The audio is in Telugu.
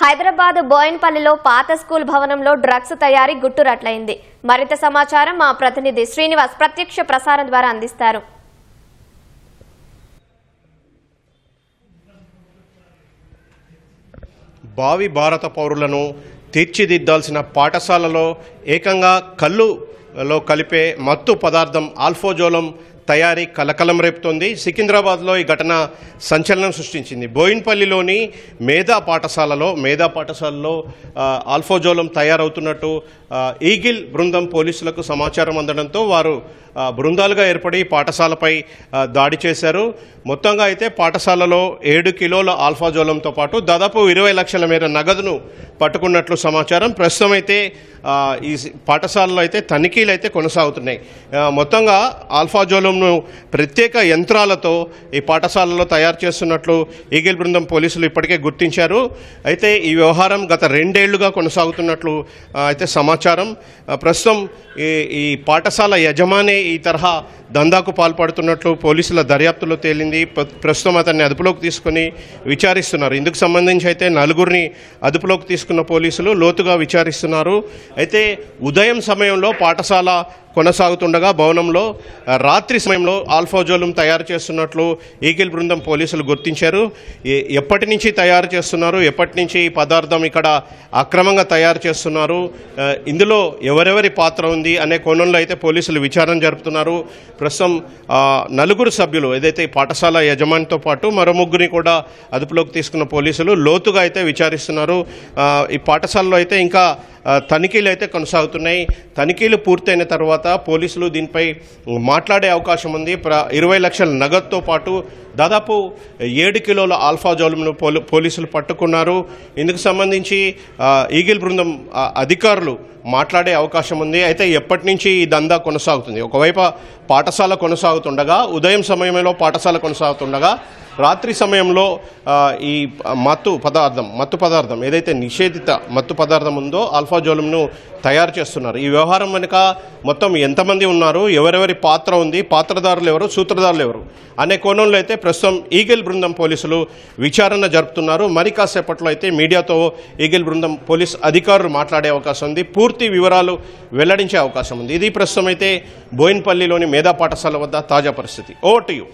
హైదరాబాద్ బోయన్పల్లిలో పాత స్కూల్ భవనంలో డ్రగ్స్ తయారీ గుట్టురట్లయింది. మరింత సమాచారం మా ప్రతినిధి శ్రీనివాస్ ప్రత్యక్ష ప్రసారం ద్వారా అందిస్తారు. భావి భారత పౌరులను తీర్చిదిద్దాల్సిన పాఠశాలలో ఏకంగా కళ్ళులో కలిపే మత్తు పదార్థం ఆల్ఫోజోలం తయారీ కలకలం రేపుతోంది. సికింద్రాబాద్లో ఈ ఘటన సంచలనం సృష్టించింది. బోయిన్పల్లిలోని మేధా పాఠశాలలో మేధా పాఠశాలలో ఆల్ఫోజోలం తయారవుతున్నట్టు ఈగిల్ బృందం పోలీసులకు సమాచారం అందడంతో వారు బృందాలుగా ఏర్పడి పాఠశాలపై దాడి చేశారు. మొత్తంగా అయితే పాఠశాలలో ఏడు కిలోల ఆల్ఫాజోలంతో పాటు దాదాపు ఇరవై లక్షల మేర నగదును పట్టుకున్నట్లు సమాచారం. ప్రస్తుతం అయితే ఈ పాఠశాలలో అయితే తనిఖీలు అయితే కొనసాగుతున్నాయి. మొత్తంగా ఆల్ఫాజోలం బృందంను ప్రత్యేక యంత్రాలతో ఈ పాఠశాలలో తయారు చేస్తున్నట్లు ఈగిల్ బృందం పోలీసులు ఇప్పటికే గుర్తించారు. అయితే ఈ వ్యవహారం గత రెండేళ్ళుగా కొనసాగుతున్నట్లు అయితే సమాచారం. ప్రస్తుతం ఈ ఈ పాఠశాల యజమానే ఈ తరహా దందాకు పాల్పడుతున్నట్లు పోలీసుల దర్యాప్తులో తేలింది. ప్రస్తుతం అతన్ని అదుపులోకి తీసుకుని విచారిస్తున్నారు. ఇందుకు సంబంధించి అయితే నలుగురిని అదుపులోకి తీసుకున్న పోలీసులు లోతుగా విచారిస్తున్నారు. అయితే ఉదయం సమయంలో పాఠశాల కొనసాగుతుండగా భవనంలో రాత్రి సమయంలో ఆల్ఫాజోలం తయారు చేస్తున్నట్లు ఈగిల్ బృందం పోలీసులు గుర్తించారు. ఎప్పటి నుంచి తయారు చేస్తున్నారు? ఎప్పటి నుంచి ఈ పదార్థం ఇక్కడ అక్రమంగా తయారు చేస్తున్నారు? ఇందులో ఎవరెవరి పాత్ర ఉంది అనే కోణంలో అయితే పోలీసులు విచారణ జరుపుతున్నారు. ప్రస్తుతం నలుగురు సభ్యులు ఏదైతే ఈ పాఠశాల యజమానితో పాటు మరో ముగ్గురిని కూడా అదుపులోకి తీసుకున్న పోలీసులు లోతుగా అయితే విచారిస్తున్నారు. ఈ పాఠశాలలో అయితే ఇంకా తనిఖీలు అయితే కొనసాగుతున్నాయి. తనిఖీలు పూర్తయిన తర్వాత పోలీసులు దీనిపై మాట్లాడే అవకాశం ఉంది. ప్ర ఇరవై లక్షల నగదుతో పాటు దాదాపు ఏడు కిలోల ఆల్ఫాజోలంను పోలీ పోలీసులు పట్టుకున్నారు. ఇందుకు సంబంధించి ఈగిల్ బృందం అధికారులు మాట్లాడే అవకాశం ఉంది. అయితే ఎప్పటి నుంచి ఈ దందా కొనసాగుతుంది? ఒకవైపు పాఠశాల కొనసాగుతుండగా ఉదయం సమయంలో పాఠశాల కొనసాగుతుండగా రాత్రి సమయంలో ఈ మత్తు పదార్థం మత్తు పదార్థం ఏదైతే నిషేధిత మత్తు పదార్థం ఉందో ఆల్ఫాజోలంను తయారు చేస్తున్నారు. ఈ వ్యవహారం వెనుక మొత్తం ఎంతమంది ఉన్నారు? ఎవరెవరి పాత్ర ఉంది? పాత్రదారులు ఎవరు? సూత్రధారులు ఎవరు? అనే కోణంలో అయితే ప్రస్తుతం ఈగిల్ బృందం పోలీసులు విచారణ జరుపుతున్నారు. మరి కాసేపట్లో అయితే మీడియాతో ఈగిల్ బృందం పోలీస్ అధికారులు మాట్లాడే అవకాశం ఉంది. పూర్తి పూర్తి వివరాలు వెల్లడించే అవకాశం ఉంది. ఇది ప్రస్తుతం అయితే బోయిన్పల్లిలోని మేధా పాఠశాల వద్ద తాజా పరిస్థితి. ఓ టు యూ